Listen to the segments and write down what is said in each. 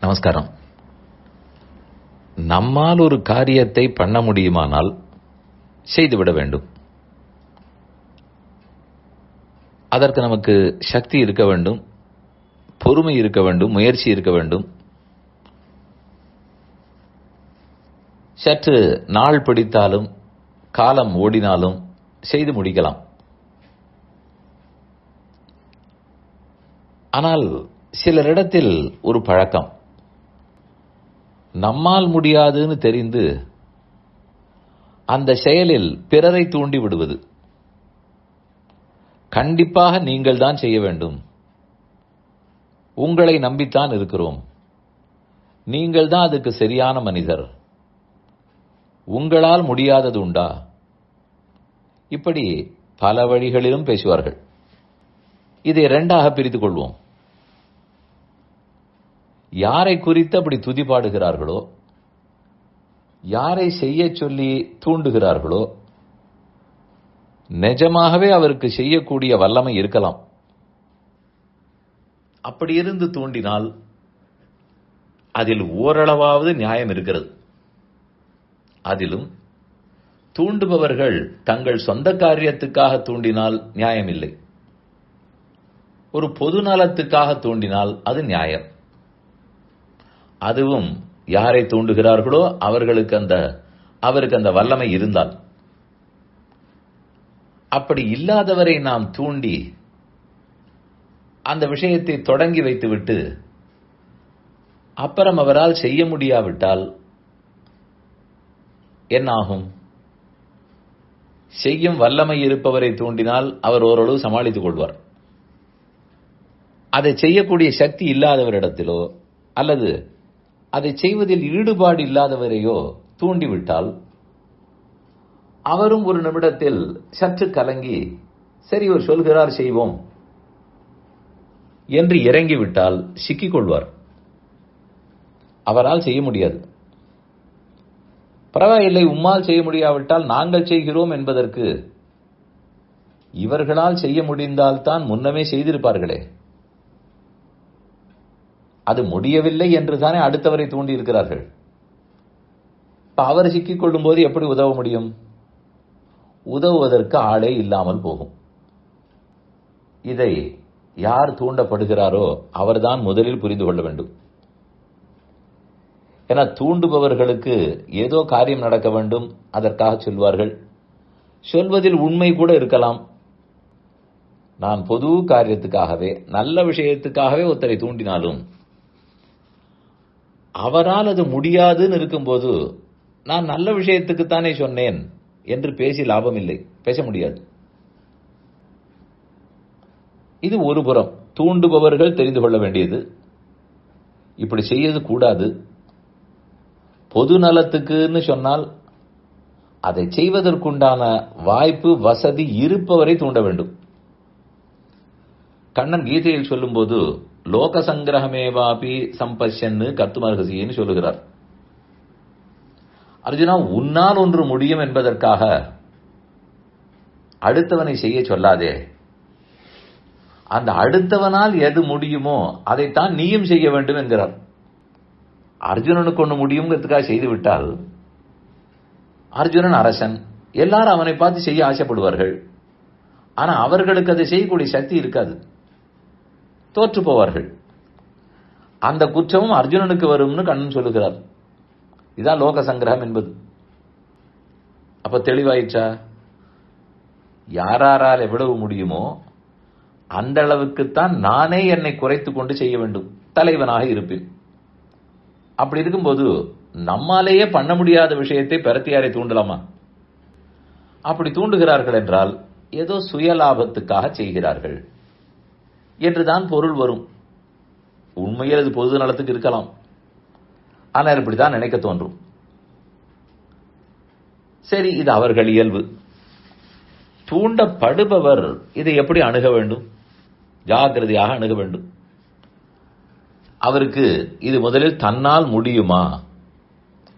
நமஸ்காரம். நம்மால் ஒரு காரியத்தை பண்ண முடியுமானால் செய்துவிட வேண்டும். அதற்கு நமக்கு சக்தி இருக்க வேண்டும் பொறுமை இருக்க வேண்டும் முயற்சி இருக்க வேண்டும். சற்று நாள் பிடித்தாலும் காலம் ஓடினாலும் செய்து முடிக்கலாம். ஆனால் சிலரிடத்தில் ஒரு பழக்கம். நம்மால் முடியாதுன்னு தெரிந்து அந்த செயலில் பிறரை தூண்டி விடுவது. கண்டிப்பாக நீங்கள் தான் செய்ய வேண்டும். உங்களை நம்பித்தான் இருக்கிறோம். நீங்கள் தான் அதுக்கு சரியான மனிதர். உங்களால் முடியாதது உண்டா? இப்படி பல வழிகளிலும் பேசுவார்கள். இதை இரண்டாக பிரித்துக் கொள்வோம். யாரை குறித்து அப்படி துதிபாடுகிறார்களோ யாரை செய்ய சொல்லி தூண்டுகிறார்களோ நிஜமாகவே அவருக்கு செய்யக்கூடிய வல்லமை இருக்கலாம். அப்படி இருந்து தூண்டினால் அதில் ஓரளவாவது நியாயம் இருக்கிறது. அதிலும் தூண்டுபவர்கள் தங்கள் சொந்த காரியத்துக்காக தூண்டினால் நியாயமில்லை. ஒரு பொது நலத்துக்காக தூண்டினால் அது நியாயம். அதுவும் யாரை தூண்டுகிறார்களோ அவர்களுக்கு அந்த அவருக்கு அந்த வல்லமை இருந்தால். அப்படி இல்லாதவரை நாம் தூண்டி அந்த விஷயத்தை தொடங்கி வைத்துவிட்டு அப்புறம் அவரால் செய்ய முடியாவிட்டால் என்னாகும்? செய்யும் வல்லமை இருப்பவரை தூண்டினால் அவர் ஓரளவு சமாளித்துக் கொள்வார். அதை செய்யக்கூடிய சக்தி இல்லாதவரிடத்திலோ அல்லது அதை செய்வதில் ஈடுபாடு இல்லாதவரையோ தூண்டிவிட்டால் அவரும் ஒரு நிமிடத்தில் சற்று கலங்கி சரி ஒரு சொல்கிறார் செய்வோம் என்று இறங்கிவிட்டால் சிக்கிக் கொள்வார். அவரால் செய்ய முடியாது. பரவாயில்லை உம்மால் செய்ய முடியாவிட்டால் நாங்கள் செய்கிறோம் என்பதற்கு இவர்களால் செய்ய முடிந்தால்தான் முன்னமே செய்திருப்பார்களே. அது முடியவில்லை என்று தானே அடுத்தவரை தூண்டி இருக்கிறார்கள் அவர் சிக்கிக் கொள்ளும் போது எப்படி உதவ முடியும்? உதவுவதற்கு ஆளே இல்லாமல் போகும். இதை யார் தூண்டப்படுகிறாரோ அவர்தான் முதலில் புரிந்து கொள்ள வேண்டும். என தூண்டுபவர்களுக்கு ஏதோ காரியம் நடக்க வேண்டும் அதற்காக சொல்வார்கள். சொல்வதில் உண்மை கூட இருக்கலாம். நான் பொது காரியத்துக்காகவே நல்ல விஷயத்துக்காகவே ஒருத்தரை தூண்டினாலும் அவரால் அது முடியாதுன்னு இருக்கும்போது நான் நல்ல விஷயத்துக்குத்தானே சொன்னேன் என்று பேசி லாபம் இல்லை. பேச முடியாது. இது ஒரு புறம். தூண்டுபவர்கள் தெரிந்து கொள்ள வேண்டியது. இப்படி செய்யது கூடாது. பொது நலத்துக்குன்னு சொன்னால் அதை செய்வதற்குண்டான வாய்ப்பு வசதி இருப்பவரை தூண்ட வேண்டும். கண்ணன் கீதையில் சொல்லும்போது லோக சங்கிரகமேவாபி சம்பஷன்னு கத்துமர்கசின்னு சொல்லுகிறார். அர்ஜுனா உன்னால் ஒன்று முடியும் என்பதற்காக அடுத்தவனை செய்ய சொல்லாதே. அந்த அடுத்தவனால் எது முடியுமோ அதைத்தான் நீயும் செய்ய வேண்டும் என்கிறார். அர்ஜுனனுக்கு ஒன்று முடியுங்கிறதுக்காக செய்து விட்டால் அர்ஜுனன் அரசன். எல்லாரும் அவனை பார்த்து செய்ய ஆசைப்படுவார்கள். ஆனா அவர்களுக்கு அதை செய்யக்கூடிய சக்தி இருக்காது. தோற்று போவார்கள் அந்த குற்றமும் அர்ஜுனனுக்கு வரும்னு கண்ணன் சொல்லுகிறார். இதான் லோக சங்கிரகம் என்பது. அப்ப தெளிவாயிடுச்சா? யாராரால் எவ்வளவு முடியுமோ அந்த அளவுக்குத்தான் நானே என்னை குறைத்து கொண்டு செய்ய வேண்டும். தலைவனாக இருப்பேன். அப்படி இருக்கும்போது நம்மாலேயே பண்ண முடியாத விஷயத்தை பெறத்தியாரை தூண்டலாமா? அப்படி தூண்டுகிறார்கள் என்றால் ஏதோ சுயலாபத்துக்காக செய்கிறார்கள். என்றுதான் பொருள் வரும். உண்மையில் அது பொது நலத்துக்கு இருக்கலாம். ஆனால் இப்படித்தான் நினைக்க தோன்றும். சரி இது அவர்கள் இயல்பு. தூண்டப்படுபவர் இதை எப்படி அணுக வேண்டும்? ஜாக்கிரதையாக அணுக வேண்டும். அவருக்கு இது முதலில் தன்னால் முடியுமா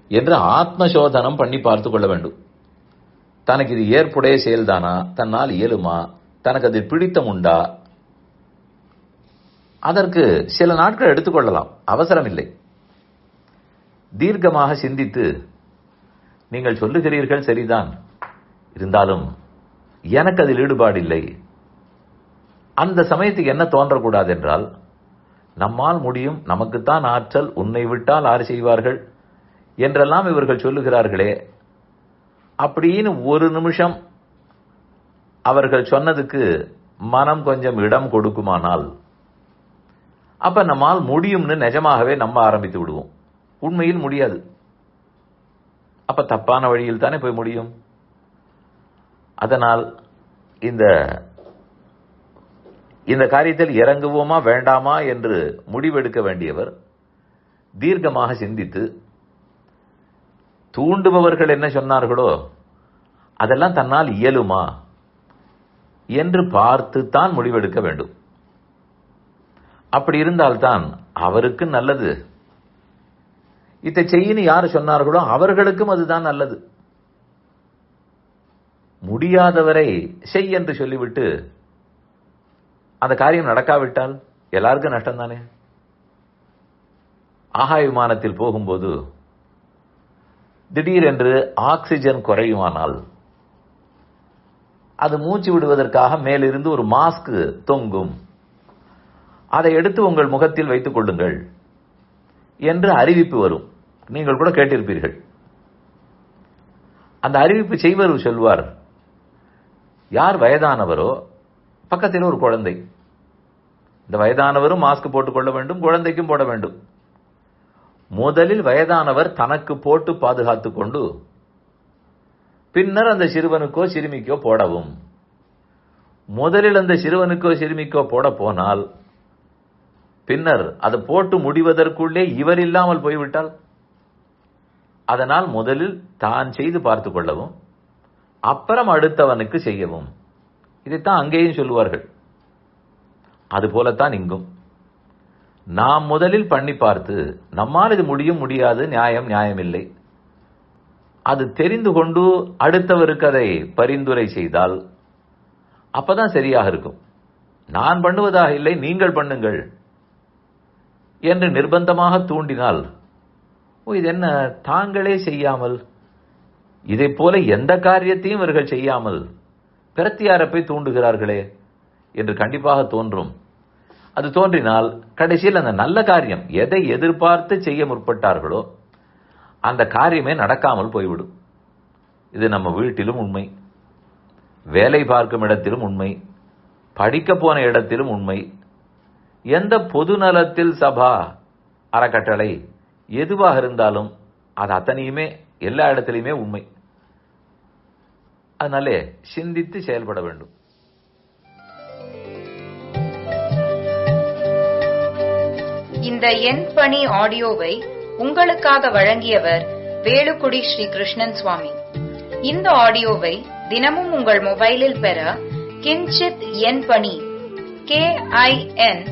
என்று ஆத்ம சோதனம் பண்ணி பார்த்து கொள்ள வேண்டும். தனக்கு இது ஏற்புடைய செயல்தானா? தன்னால் இயலுமா? தனக்கு அதில் பிடித்தம் உண்டா? அதற்கு சில நாட்கள் எடுத்துக்கொள்ளலாம். அவசரம் இல்லை தீர்க்கமாக சிந்தித்து நீங்கள் சொல்லுகிறீர்கள் சரிதான். இருந்தாலும் எனக்கு அதில் ஈடுபாடு இல்லை அந்த சமயத்துக்கு என்ன தோன்றக்கூடாது என்றால் நம்மால் முடியும் நமக்குத்தான் ஆற்றல் உன்னை விட்டால் ஆறு செய்வார்கள் என்றெல்லாம் இவர்கள் சொல்லுகிறார்களே. அப்படின்னு ஒரு நிமிஷம் அவர்கள் சொன்னதுக்கு மனம் கொஞ்சம் இடம் கொடுக்குமானால் அப்ப நம்மால் முடியும்னு நிஜமாகவே நம்ப ஆரம்பித்து விடுவோம். உண்மையில் முடியாது. அப்ப தப்பான வழியில் தானே போய் முடியும்? அதனால் இந்த இந்த காரியத்தில் இறங்குவோமா வேண்டாமா என்று முடிவெடுக்க வேண்டியவர் தீர்க்கமாக சிந்தித்து தூண்டுபவர்கள் என்ன சொன்னார்களோ அதெல்லாம் தன்னால் இயலுமா என்று பார்த்து தான் முடிவெடுக்க வேண்டும். அப்படி இருந்தால்தான் அவருக்கு நல்லது. இதை செய்யின்னு யாரு சொன்னார்களோ அவர்களுக்கும் அதுதான் நல்லது. முடியாதவரை செய் என்று சொல்லிவிட்டு அந்த காரியம் நடக்காவிட்டால் எல்லாருக்கும் நஷ்டம் தானே ஆகாய விமானத்தில் போகும்போது திடீரென்று ஆக்சிஜன் குறையுமானால் அது மூச்சு விடுவதற்காக மேலிருந்து ஒரு மாஸ்க் தொங்கும். அதை எடுத்து உங்கள் முகத்தில் வைத்துக் கொள்ளுங்கள் என்று அறிவிப்பு வரும். நீங்கள் கூட கேட்டிருப்பீர்கள். அந்த அறிவிப்பு செய்வர் சொல்வார் யார் வயதானவரோ? பக்கத்தில் ஒரு குழந்தை. இந்த வயதானவரும் மாஸ்க் போட்டுக் கொள்ள வேண்டும் குழந்தைக்கும் போட வேண்டும். முதலில் வயதானவர் தனக்கு போட்டு பாதுகாத்து கொண்டு பின்னர் அந்த சிறுவனுக்கோ சிறுமிக்கோ போடவும். முதலில் அந்த சிறுவனுக்கோ சிறுமிக்கோ போட போனால் பின்னர் அது போட்டு முடிவதற்குள்ளே இவர் இல்லாமல் போய்விட்டால்? அதனால் முதலில் தான் செய்து பார்த்து கொள்ளவும் அப்புறம் அடுத்தவனுக்கு செய்யவும். இதைத்தான் அங்கேயும் சொல்லுவார்கள். அதுபோலத்தான் இங்கும். நாம் முதலில் பண்ணி பார்த்து நம்மால் இது முடியும் முடியாது நியாயம் நியாயமில்லை. அது தெரிந்து கொண்டு அடுத்தவருக்கு அதை பரிந்துரை செய்தால் அப்பதான் சரியாக இருக்கும். நான் பண்ணுவதாக இல்லை நீங்கள் பண்ணுங்கள். என்று நிர்பந்தமாக தூண்டினால் ஓ இது என்ன தாங்களே செய்யாமல்? இதை போல எந்த காரியத்தையும் இவர்கள் செய்யாமல் பிரத்தியாரை போய் தூண்டுகிறார்களே என்று கண்டிப்பாக தோன்றும். அது தோன்றினால் கடைசியில் அந்த நல்ல காரியம் எதை எதிர்பார்த்து செய்ய முற்பட்டார்களோ அந்த காரியமே நடக்காமல் போய்விடும். இது நம்ம வீட்டிலும் உண்மை. வேலை பார்க்கும் இடத்திலும் உண்மை. படிக்க போன இடத்திலும் உண்மை. எந்த பொது நலத்தில் சபா அறக்கட்டளை எதுவாக இருந்தாலும் அது அத்தனையுமே எல்லா இடத்திலையுமே உண்மை. அதனாலே சிந்தித்து செயல்பட வேண்டும். இந்த எண் பணி ஆடியோவை உங்களுக்காக வழங்கியவர் வேலுக்குடி ஸ்ரீ கிருஷ்ணன் சுவாமி. இந்த ஆடியோவை தினமும் உங்கள் மொபைலில் பெற கிஞ்சித் எண் பணி கே ஐ என்